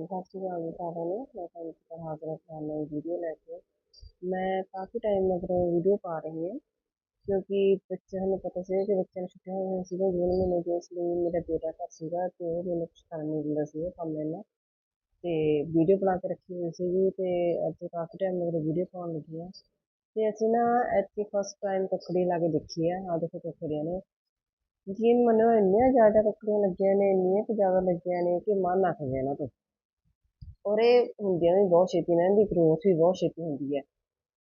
ਹਾਂਜੀ ਸਤਿ ਸ਼੍ਰੀ ਅਕਾਲ ਜੀ ਸਾਰਿਆਂ ਨੂੰ ਮੈਂ ਤੁਹਾਨੂੰ ਹਾਜ਼ਰ ਹਾਂ ਨਵੀਂ ਵੀਡੀਓ ਲੈ ਕੇ। ਮੈਂ ਕਾਫੀ ਟਾਈਮ ਮਗਰੋਂ ਵੀਡੀਓ ਪਾ ਰਹੀ ਹਾਂ, ਕਿਉਂਕਿ ਬੱਚਿਆਂ ਨੂੰ ਪਤਾ ਸੀ ਕਿ ਬੱਚਿਆਂ ਨੂੰ ਛੁੱਟੀਆਂ ਹੋਈਆਂ ਸੀਗੀਆਂ, ਜੂਨ ਮਹੀਨੇ ਦੇ ਇਸ ਲਈ ਮੇਰਾ ਬੇਟਾ ਘਰ ਸੀਗਾ ਤੇ ਉਹ ਮੈਨੂੰ ਕੁਛ ਕਰਨ ਨਹੀਂ ਦਿੰਦਾ ਸੀ ਕੰਮ ਲੈਣਾ ਤੇ ਵੀਡੀਓ ਬਣਾ ਕੇ ਰੱਖੀ ਹੋਈ ਸੀਗੀ ਤੇ ਅੱਜ ਕਾਫੀ ਟਾਈਮ ਮਗਰੋਂ ਵੀਡੀਓ ਪਾਉਣ ਲੱਗੀ ਹਾਂ। ਤੇ ਅਸੀਂ ਨਾ ਇੱਥੇ ਫਸਟ ਟਾਈਮ ਕੱਕੜੀ ਲਾ ਕੇ ਦੇਖੀ ਆ ਆ ਦੇਖੋ ਕੱਕੜੀਆਂ ਨੇ। ਯਕੀਨ ਮੰਨੋ ਇੰਨੀਆਂ ਜ਼ਿਆਦਾ ਕੱਕੜੀਆਂ ਲੱਗੀਆਂ ਨੇ, ਇੰਨੀਆਂ ਕੁ ਜ਼ਿਆਦਾ ਲੱਗੀਆਂ ਨੇ ਕਿ ਮਨ ਅੱਕ ਗਿਆ ਇਹਨਾਂ ਤੋਂ ਔਰ ਇਹ ਹੁੰਦੀਆਂ ਵੀ ਬਹੁਤ ਛੇਤੀ ਨੇ ਇਹਦੀ ਗਰੋਥ ਵੀ ਬਹੁਤ ਛੇਤੀ ਹੁੰਦੀ ਹੈ।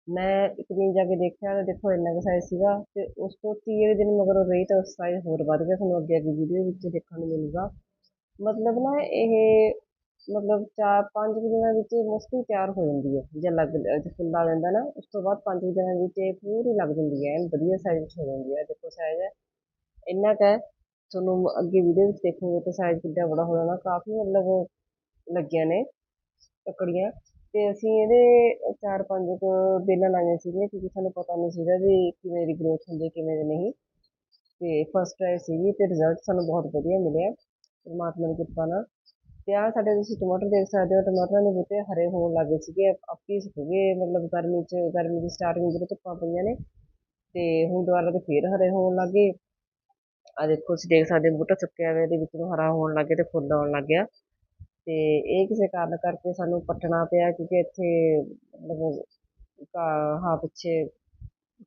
ਮੈਂ ਇੱਕ ਦਿਨ ਜਾ ਕੇ ਦੇਖਿਆ ਤਾਂ ਦੇਖੋ ਇੰਨਾ ਕੁ ਸਾਈਜ਼ ਸੀਗਾ ਅਤੇ ਉਸ ਤੋਂ ਤੀਏ ਦਿਨ ਮਗਰੋਂ ਰਹੀ ਤਾਂ ਉਸ ਸਾਈਜ਼ ਹੋਰ ਵੱਧ ਗਿਆ। ਤੁਹਾਨੂੰ ਅੱਗੇ ਅੱਗੇ ਵੀਡੀਓ ਵਿੱਚ ਦੇਖਣ ਨੂੰ ਮਿਲੂਗਾ। ਮਤਲਬ ਨਾ ਇਹ ਮਤਲਬ ਚਾਰ ਪੰਜ ਕੁ ਦਿਨਾਂ ਵਿੱਚ ਮੋਸਟਲੀ ਤਿਆਰ ਹੋ ਜਾਂਦੀ ਹੈ। ਜੇ ਲੱਗ ਫੁੱਲ ਆ ਜਾਂਦਾ ਨਾ, ਉਸ ਤੋਂ ਬਾਅਦ ਪੰਜ ਕੁ ਦਿਨਾਂ ਵਿੱਚ ਇਹ ਪੂਰੀ ਲੱਗ ਜਾਂਦੀ ਹੈ। ਵਧੀਆ ਸਾਈਜ਼ ਵਿੱਚ ਹੋ ਜਾਂਦੀ ਹੈ। ਦੇਖੋ ਸਾਈਜ਼ ਇੰਨਾ ਕੁ ਹੈ। ਤੁਹਾਨੂੰ ਅੱਗੇ ਵੀਡੀਓ ਵਿੱਚ ਦੇਖੋਗੇ ਤਾਂ ਸਾਈਜ਼ ਕਿੱਡਾ ਬੜਾ ਹੋ ਜਾਣਾ ਕਾਫੀ ਮਤਲਬ ਲੱਗੀਆਂ ਨੇ। ਤੱਕੜੀਆਂ ਅਤੇ ਅਸੀਂ ਇਹਦੇ ਚਾਰ ਪੰਜ ਕੁ ਬੇਲਾਂ ਲਾਈਆਂ ਸੀਗੀਆਂ ਕਿਉਂਕਿ ਸਾਨੂੰ ਪਤਾ ਨਹੀਂ ਸੀਗਾ ਵੀ ਕਿਵੇਂ ਦੀ ਗਰੋਥ ਹੁੰਦੀ ਕਿਵੇਂ ਦੀ ਨਹੀਂ। ਅਤੇ ਫਸਟ ਟਰਾਈ ਸੀਗੀ ਅਤੇ ਰਿਜ਼ਲਟ ਸਾਨੂੰ ਬਹੁਤ ਵਧੀਆ ਮਿਲਿਆ, ਪਰਮਾਤਮਾ ਦੀ ਕਿਰਪਾ ਨਾਲ। ਅਤੇ ਆਹ ਸਾਡੇ ਤੁਸੀਂ ਟਮਾਟਰ ਦੇਖ ਸਕਦੇ ਹੋ, ਟਮਾਟਰਾਂ ਦੇ ਬੂਟੇ ਹਰੇ ਹੋਣ ਲੱਗ ਗਏ ਸੀਗੇ, ਆਪੀ ਸੀਗੇ ਮਤਲਬ ਗਰਮੀ 'ਚ, ਗਰਮੀ ਦੀ ਸਟਾਰਟਿੰਗ ਜਦੋਂ ਧੁੱਪਾਂ ਪਈਆਂ ਨੇ ਅਤੇ ਹੁਣ ਦੁਬਾਰਾ ਤੇ ਫੇਰ ਹਰੇ ਹੋਣ ਲੱਗੇ ਆ ਦੇਖੋ, ਤੁਸੀਂ ਦੇਖ ਸਕਦੇ ਬੂਟਾ ਸੁੱਕਿਆ ਹੋਇਆ, ਇਹਦੇ ਵਿੱਚ ਨੂੰ ਹਰਾ ਹੋਣ ਲੱਗ ਗਿਆ ਅਤੇ ਫੁੱਲ ਆਉਣ ਲੱਗ ਗਿਆ। ਅਤੇ ਇਹ ਕਿਸੇ ਕਾਰਨ ਕਰਕੇ ਸਾਨੂੰ ਪੱਟਣਾ ਪਿਆ ਕਿਉਂਕਿ ਇੱਥੇ ਮਤਲਬ ਘਾਹ, ਹਾਂ, ਪਿੱਛੇ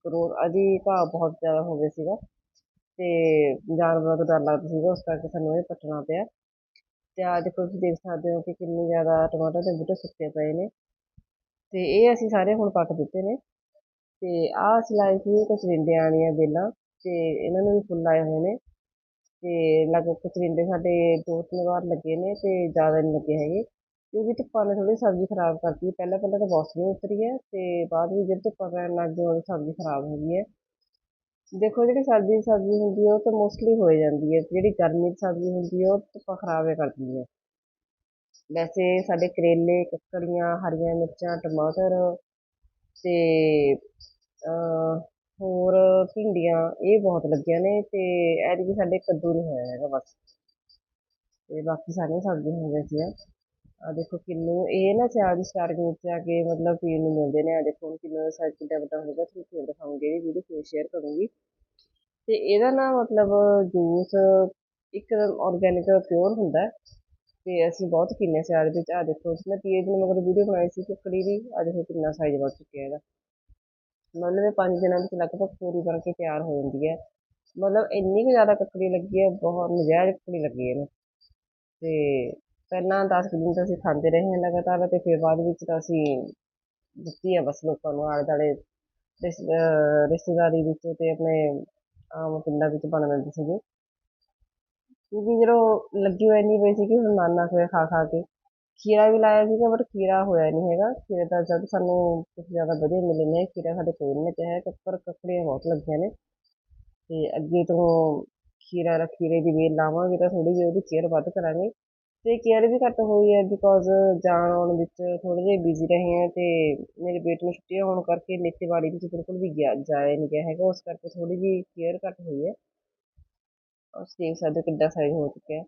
ਕਰੋੜ, ਅਜੀ ਘਾਹ ਬਹੁਤ ਜ਼ਿਆਦਾ ਹੋ ਗਏ ਸੀਗਾ ਅਤੇ ਜਾਨਵਰਾਂ ਤੋਂ ਡਰ ਲੱਗਦਾ ਸੀਗਾ, ਉਸ ਕਰਕੇ ਸਾਨੂੰ ਇਹ ਪੱਟਣਾ ਪਿਆ। ਅਤੇ ਆ ਦੇਖੋ, ਤੁਸੀਂ ਦੇਖ ਸਕਦੇ ਹੋ ਕਿ ਕਿੰਨੇ ਜ਼ਿਆਦਾ ਟਮਾਟਰ ਦੇ ਬੂਟੇ ਸੁੱਕੇ ਪਏ ਨੇ। ਅਤੇ ਇਹ ਅਸੀਂ ਸਾਰੇ ਹੁਣ ਪੱਟ ਦਿੱਤੇ ਨੇ। ਅਤੇ ਆਹ ਅਸੀਂ ਲਾਏ ਸੀ ਕਚਰਿੰਡਿਆਂ ਵਾਲੀਆਂ ਵੇਲਾਂ ਅਤੇ ਇਹਨਾਂ ਨੂੰ ਵੀ ਫੁੱਲ ਆਏ ਹੋਏ ਨੇ। ਤੇ ਲਗਭਗ ਕਚਰਿੰਡੇ ਸਾਡੇ ਦੋ ਤਿੰਨ ਵਾਰ ਲੱਗੇ ਨੇ ਤੇ ਜ਼ਿਆਦਾ ਨਹੀਂ ਲੱਗੇ ਹੈਗੇ। ਕਿਉਂਕਿ ਧੁੱਪਾਂ ਨੇ ਥੋੜ੍ਹੀ ਸਬਜ਼ੀ ਖਰਾਬ ਕਰਤੀ ਪਹਿਲਾਂ ਪਹਿਲਾਂ ਤਾਂ ਬਹੁਤ ਸੋਹਣੀ ਉਤਰੀ ਹੈ ਅਤੇ ਬਾਅਦ ਵਿੱਚ ਜਦੋਂ ਧੁੱਪਾਂ ਪੈਣ ਲੱਗ ਗਈਆਂ ਸਬਜ਼ੀ ਖਰਾਬ ਹੋ ਗਈ ਹੈ। ਦੇਖੋ, ਜਿਹੜੀ ਸਰਦੀ ਦੀ ਸਬਜ਼ੀ ਹੁੰਦੀ ਹੈ, ਉਹ ਤਾਂ ਮੋਸਟਲੀ ਹੋ ਜਾਂਦੀ ਹੈ। ਜਿਹੜੀ ਗਰਮੀ ਦੀ ਸਬਜ਼ੀ ਹੁੰਦੀ ਹੈ, ਉਹ ਧੁੱਪਾਂ ਖਰਾਬ ਹੀ ਕਰਦੀ ਹੈ। ਵੈਸੇ ਸਾਡੇ ਕਰੇਲੇ, ਕੱਕੜੀਆਂ, ਹਰੀਆਂ ਮਿਰਚਾਂ, ਟਮਾਟਰ ਅਤੇ ਹੋਰ ਭਿੰਡੀਆਂ, ਇਹ ਬਹੁਤ ਲੱਗੀਆਂ ਨੇ ਤੇ ਐਤਕੀ ਸਾਡੇ ਕੱਦੂ ਨਹੀਂ ਹੋਇਆ ਹੈਗਾ ਬਸ। ਅਤੇ ਬਾਕੀ ਸਾਰੀਆਂ ਸਬਜ਼ੀਆਂ ਹੋ ਗਈਆਂ ਸੀ ਆ ਦੇਖੋ ਕਿੰਨੂ, ਇਹ ਨਾ ਸਿਆਲ ਦੀ ਸਟਾਰਟਿੰਗ ਵਿੱਚ ਆ ਕੇ ਮਤਲਬ ਪੀਣ ਨੂੰ ਮਿਲਦੇ ਨੇ। ਆ ਦੇਖੋ ਹੁਣ ਕਿੰਨਾ ਸਾਈਜ਼ ਕਿੱਡਾ ਵੱਡਾ ਹੋ ਗਿਆ ਤੁਹਾਨੂੰ ਫਿਰ ਦਿਖਾਉਂਗੀ ਇਹਦੀ ਵੀਡੀਓ ਫੇਰ ਸ਼ੇਅਰ ਕਰੂੰਗੀ। ਅਤੇ ਇਹਦਾ ਨਾ ਮਤਲਬ ਜੂਸ ਇੱਕਦਮ ਆਰਗੈਨਿਕ ਪਿਓਰ ਹੁੰਦਾ ਤੇ ਅਸੀਂ ਬਹੁਤ ਪੀਨੇ ਸਿਆਲ ਵਿੱਚ। ਆ ਦੇਖੋ, ਮੈਂ ਤੀਏ ਦਿਨ ਮਗਰ ਵੀਡੀਓ ਬਣਾਈ ਸੀ ਕੁੱਕੜੀ ਦੀ ਆ ਦੇਖੋ ਕਿੰਨਾ ਸਾਈਜ਼ ਵੱਧ ਚੁੱਕਿਆ ਇਹਦਾ। ਮਤਲਬ ਇਹ ਪੰਜ ਦਿਨਾਂ ਵਿੱਚ ਲਗਭਗ ਪੂਰੀ ਬਣ ਕੇ ਤਿਆਰ ਹੋ ਜਾਂਦੀ ਹੈ। ਮਤਲਬ ਇੰਨੀ ਕੁ ਜ਼ਿਆਦਾ ਕੱਕੜੀ ਲੱਗੀ ਹੈ, ਬਹੁਤ ਨਜਾਇਜ਼ ਕੱਕੜੀ ਲੱਗੀ ਇਹਨੂੰ ਅਤੇ ਪਹਿਲਾਂ ਦਸ ਕੁ ਦਿਨ ਤਾਂ ਅਸੀਂ ਖਾਂਦੇ ਰਹੇ ਹਾਂ ਲਗਾਤਾਰ ਅਤੇ ਫਿਰ ਬਾਅਦ ਵਿੱਚ ਤਾਂ ਅਸੀਂ ਦਿੱਤੀ ਹੈ ਬਸ ਲੋਕਾਂ ਨੂੰ ਆਲੇ ਦੁਆਲੇ ਰਿਸ਼ ਰਿਸ਼ਤੇਦਾਰੀ ਵਿੱਚ ਅਤੇ ਆਪਣੇ ਆਮ ਪਿੰਡਾਂ ਵਿੱਚ ਬਣ ਜਾਂਦੇ ਸੀਗੇ। ਕਿਉਂਕਿ ਜਦੋਂ ਲੱਗੀ ਹੋਈ ਇੰਨੀ ਪਈ ਸੀ ਕਿ ਹੁਣ ਮਨ ਨਾ ਹੋਇਆ ਖਾ ਖਾ ਕੇ ਖੀਰਾ ਵੀ ਲਾਇਆ ਸੀਗਾ ਬਟ ਖੀਰਾ ਹੋਇਆ ਨਹੀਂ ਹੈਗਾ। ਖੀਰੇ ਦਾ ਜਦ ਸਾਨੂੰ ਕੁਝ ਜ਼ਿਆਦਾ ਵਧੀਆ ਮਿਲੇ ਨੇ, ਖੀਰਾ ਸਾਡੇ ਕੋਈ ਨਹੀਂ ਚਾਹਿਆ ਪਰ ਕੱਕੜੀਆਂ ਬਹੁਤ ਲੱਗੀਆਂ ਨੇ। ਅਤੇ ਅੱਗੇ ਤੋਂ ਖੀਰਾ ਦਾ ਖੀਰੇ ਦੀ ਵੇਲ ਲਾਵਾਂਗੇ ਤਾਂ ਥੋੜ੍ਹੀ ਜਿਹੀ ਉਹਦੀ ਕੇਅਰ ਵੱਧ ਕਰਾਂਗੇ। ਅਤੇ ਕੇਅਰ ਵੀ ਘੱਟ ਹੋਈ ਹੈ ਬਿਕੋਜ਼ ਜਾਣ ਆਉਣ ਵਿੱਚ ਥੋੜ੍ਹੇ ਜਿਹੇ ਬਿਜ਼ੀ ਰਹੇ ਹਾਂ ਅਤੇ ਮੇਰੇ ਬੇਟੇ ਨੂੰ ਛੁੱਟੀਆਂ ਹੋਣ ਕਰਕੇ ਨੇਤੇਵਾੜੀ ਵਿੱਚ ਬਿਲਕੁਲ ਵੀ ਗਿਆ, ਜਾਇਆ ਨਹੀਂ ਗਿਆ ਹੈਗਾ। ਉਸ ਕਰਕੇ ਥੋੜ੍ਹੀ ਜਿਹੀ ਕੇਅਰ ਘੱਟ ਹੋਈ ਹੈ। ਉਸ ਦੇਖ ਸਕਦੇ ਕਿੱਡਾ ਸਾਈਜ਼ ਹੋ ਚੁੱਕਿਆ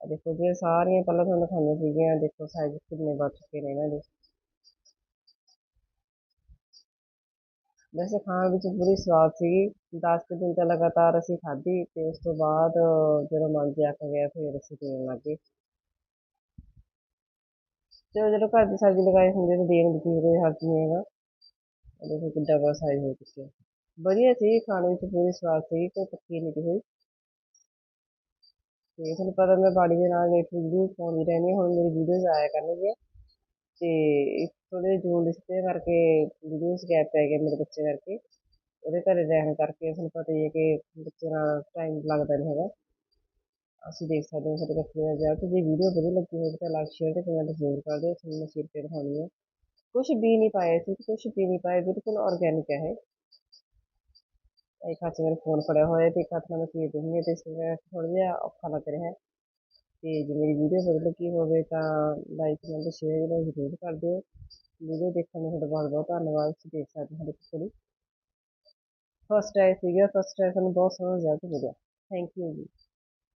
ਦੇਖੋ ਜੀ ਸਾਰੀਆਂ ਪਹਿਲਾਂ ਤੁਹਾਨੂੰ ਦਿਖਾਈਆਂ ਸੀਗੀਆਂ ਦੇਖੋ ਸਾਈਜ਼ ਕਿੰਨੇ ਵੱਧ ਚੁੱਕੇ ਨੇ ਇਹਨਾਂ ਦੇ ਵੈਸੇ ਖਾਣ ਵਿੱਚ ਪੂਰੀ ਸਵਾਦ ਸੀਗੀ 10 ਕੁ ਦਿਨ ਤਾਂ ਲਗਾਤਾਰ ਅਸੀਂ ਖਾਧੀ ਤੇ ਉਸ ਤੋਂ ਬਾਅਦ ਜਦੋਂ ਮਨ ਜਿਹਾ ਅੱਕ ਗਿਆ ਫਿਰ ਅਸੀਂ ਪੀਣ ਲੱਗ ਗਏ ਚਲੋ ਜਦੋਂ ਘਰ ਦੀ ਸਬਜ਼ੀ ਲਗਾਈ ਹੁੰਦੀ ਤਾਂ ਦੇਣ ਦੀ ਕੋਈ ਹਰਜ ਨਹੀਂ ਹੈਗਾ ਦੇਖੋ ਕਿੱਡਾ ਬੜਾ ਸਾਈਜ਼ ਹੋ ਚੁੱਕਿਆ ਵਧੀਆ ਸੀ ਖਾਣ ਵਿੱਚ ਪੂਰੀ ਸਵਾਦ ਸੀ ਕੋਈ ਪੱਕੀ ਨਹੀਂ ਹੋਈ ਤੇ ਤੁਹਾਨੂੰ ਪਤਾ ਮੈਂ ਬਾੜੀ ਦੇ ਨਾਲ ਲੇਟ ਵੀਡੀਓ ਪਾਉਂਦੀ ਰਹਿੰਦੀ ਹੁਣ ਮੇਰੀ ਵੀਡੀਓਜ਼ ਆਇਆ ਕਰਨਗੀਆਂ ਤੇ ਥੋੜੇ ਜੂਨ ਲਿਸਤੇ ਕਰਕੇ ਵੀਡੀਓਜ਼ ਗੈਪ ਪੈ ਗਿਆ ਮੇਰੇ ਬੱਚੇ ਕਰਕੇ, ਉਹਦੇ ਘਰੇ ਰਹਿਣ ਕਰਕੇ ਤੁਹਾਨੂੰ ਪਤਾ ਹੀ ਹੈ ਕਿ ਬੱਚੇ ਨਾਲ ਟਾਈਮ ਲੱਗਦਾ ਨਹੀਂ ਹੈਗਾ। ਅਸੀਂ ਦੇਖ ਸਕਦੇ ਹਾਂ ਸਾਡੇ ਬੱਚੇ ਦਾ ਰਿਜ਼ਲਟ ਜੇ ਵੀਡੀਓ ਵਧੀਆ ਲੱਗੀ ਹੋਵੇ ਤਾਂ ਲਾਈਕ ਸ਼ੇਅਰ ਤੇ ਕਮੈਂਟ ਜ਼ਰੂਰ ਕਰ ਦਿਓ, ਤੁਹਾਨੂੰ ਮੈਂ ਸੀਟ ਤੇ ਦਿਖਾਉਣੀ ਹੈ। ਕੁਝ ਵੀ ਨਹੀਂ ਪਾਇਆ ਸੀ ਕੁਝ ਵੀ ਨਹੀਂ ਪਾਇਆ, ਬਿਲਕੁਲ ਆਰਗੈਨਿਕ ਹੈ ਇੱਕ ਹੱਥ ਮੇਰੇ ਫੋਨ ਫੜਿਆ ਹੋਇਆ ਅਤੇ ਇੱਕ ਹੱਥ ਨਾਲ ਮੈਂ ਸੀਟ ਦਿੰਦੀ ਹੈ ਤੇ ਇਸ ਕਰਕੇ ਥੋੜਾ ਜਿਹਾ ਔਖਾ ਲੱਗ ਰਿਹਾ ਅਤੇ ਜੇ ਮੇਰੀ ਵੀਡੀਓ ਵਧੀਆ ਲੱਗੀ ਹੋਵੇ ਤਾਂ ਲਾਈਕ ਕਮੈਂਟ ਸ਼ੇਅਰ ਜ਼ਰੂਰ ਕਰ ਦਿਓ। ਵੀਡੀਓ ਦੇਖਣ ਲਈ ਤੁਹਾਡਾ ਬਹੁਤ ਬਹੁਤ ਧੰਨਵਾਦ। ਤੁਸੀਂ ਦੇਖ ਸਕਦੇ ਹੋ ਸਾਡੇ ਫਸਟ ਆਈ ਸੀਗਾ ਫਸਟ ਆਈ ਸਾਨੂੰ ਬਹੁਤ ਸੋਹਣਾ ਰਿਜ਼ਲਟ ਮਿਲਿਆ। ਥੈਂਕ ਯੂ ਜੀ।